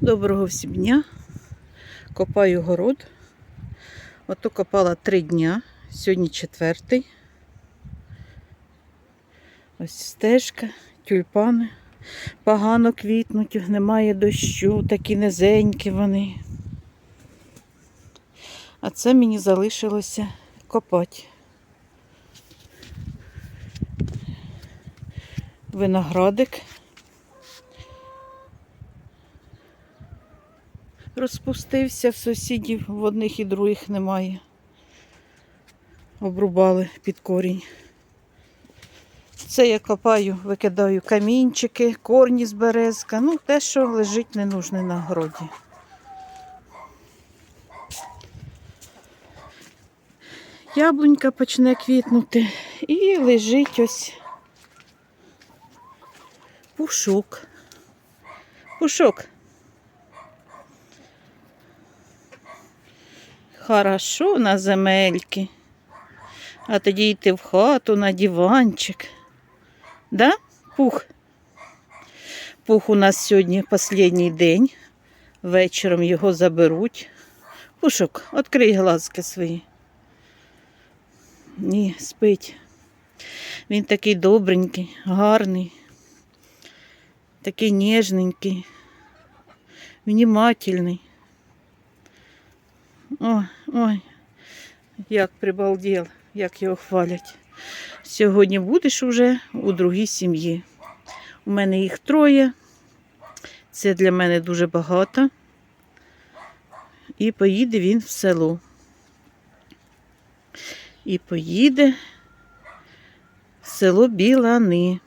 Доброго всім дня. Копаю город. Ото копала три дня. Сьогодні четвертий. Ось стежка, тюльпани. Погано квітнуть, немає дощу, такі низенькі вони. А це мені залишилося копати. Виноградик. Розпустився, сусідів в одних і других немає. Обрубали під корінь. Це я копаю, викидаю камінчики, корні з березка, ну те, що лежить ненужне на городі. Яблунька почне квітнути і лежить ось пушок. Пушок. Хорошо на земельки. А тоді йти в хату на диванчик. Да, пух? Пух у нас сьогодні останній день. Вечором його заберуть. Пушок, відкрий глазки свої. Ні, спить. Він такий добренький, гарний, такий ніжненький, внімательний. Ой, ой, як прибалділ, як його хвалять. Сьогодні будеш уже у другій сім'ї. У мене їх троє. Це для мене дуже багато. І поїде він в село. І поїде в село Білани.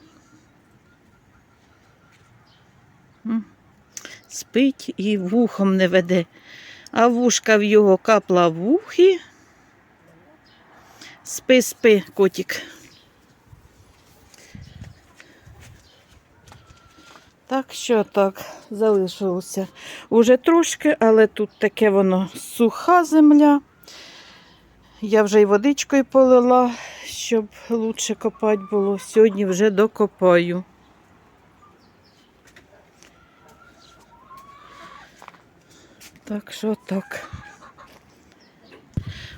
Спить і вухом не веде а вушка в його капла в ухі. Спи, спи, котик. Так що так, залишилося уже трошки, але тут таке воно суха земля. Я вже й водичкою полила, щоб лучше копати було. Сьогодні вже докопаю. Так що так.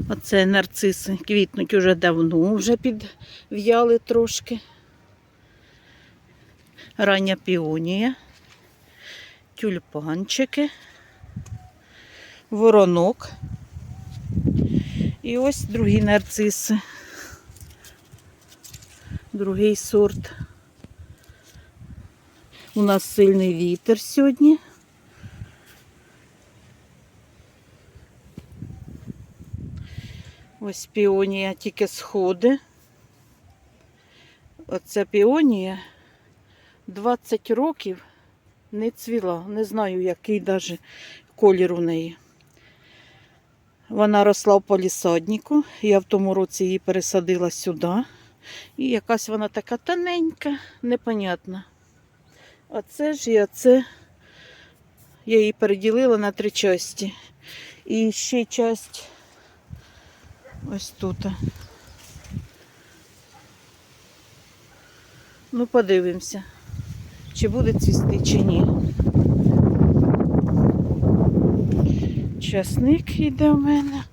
Оце нарциси квітнуть уже давно, вже підв'яли трошки. Рання піонія, тюльпанчики, воронок. І ось другі нарциси. Другий сорт. У нас сильний вітер сьогодні. Ось піонія тільки сходи. Оця піонія 20 років не цвіла. Не знаю, який навіть колір у неї. Вона росла в полісаднику. Я в тому році її пересадила сюди. І якась вона така тоненька, непонятна. А це ж і оце я її переділила на три часті. І ще часть Ось тут. Ну, подивимося, чи буде цвісти, чи ні. Часник йде в мене,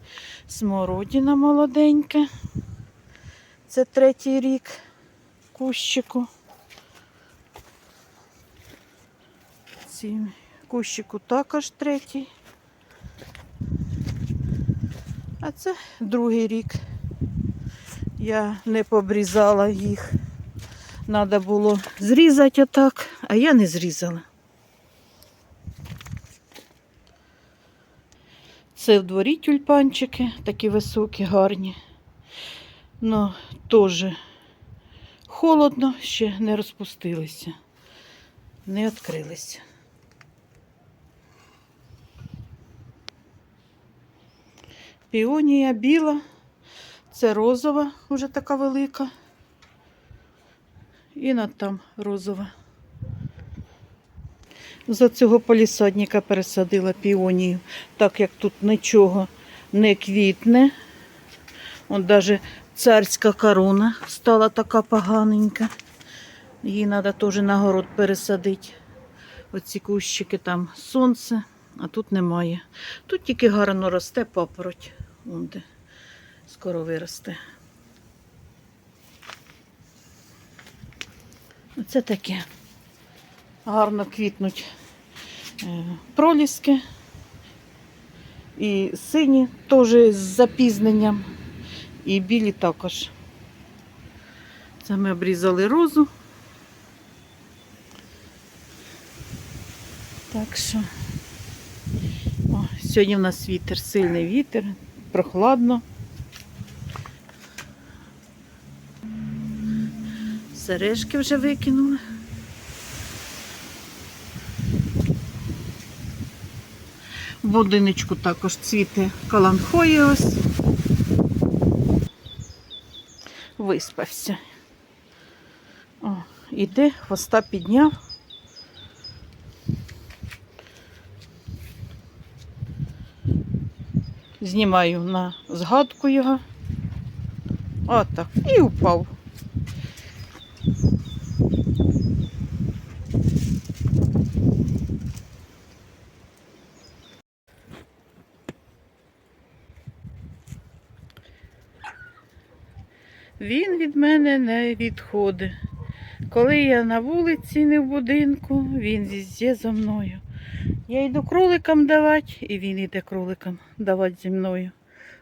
смородина молоденька. Це третій рік кущику. Ці кущику також третій. А це другий рік. Я не побрізала їх. Треба було зрізати отак, а я не зрізала. Це в дворі тюльпанчики, такі високі, гарні. Ну, теж холодно, ще не розпустилися, не відкрилися. Піонія біла, це розова, вже така велика. І над там розова. За цього полісадника пересадила піонію, так як тут нічого не квітне. Он навіть царська корона стала така поганенька. Її треба теж на город пересадити. Оці кущики там сонце, а тут немає. Тут тільки гарно росте папороть. Вон де скоро виросте. Оце таке. Гарно квітнуть е, проліски. І сині теж з запізненням. І білі також. Це ми обрізали розу. Так що О, сьогодні в нас вітер, сильний вітер, прохладно. Сережки вже викинули. В будиночку також цвіте каланхої ось. Виспався. О, іде, хвоста підняв. Знімаю на згадку його. Отак. І упав. Він від мене не відходить. Коли я на вулиці, не в будинку, він везде за мною. Я йду кроликам давати, і він йде кроликам давати зі мною.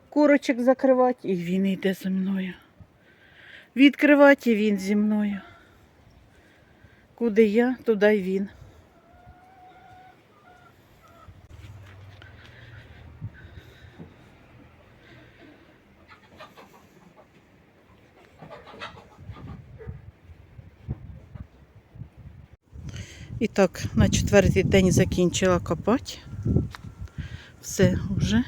Курочок закривати, і він йде зі мною. Відкривати, і він зі мною. Куди я, туди й він. І так, на четвертий день закінчила копати. Все вже.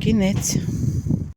Кінець.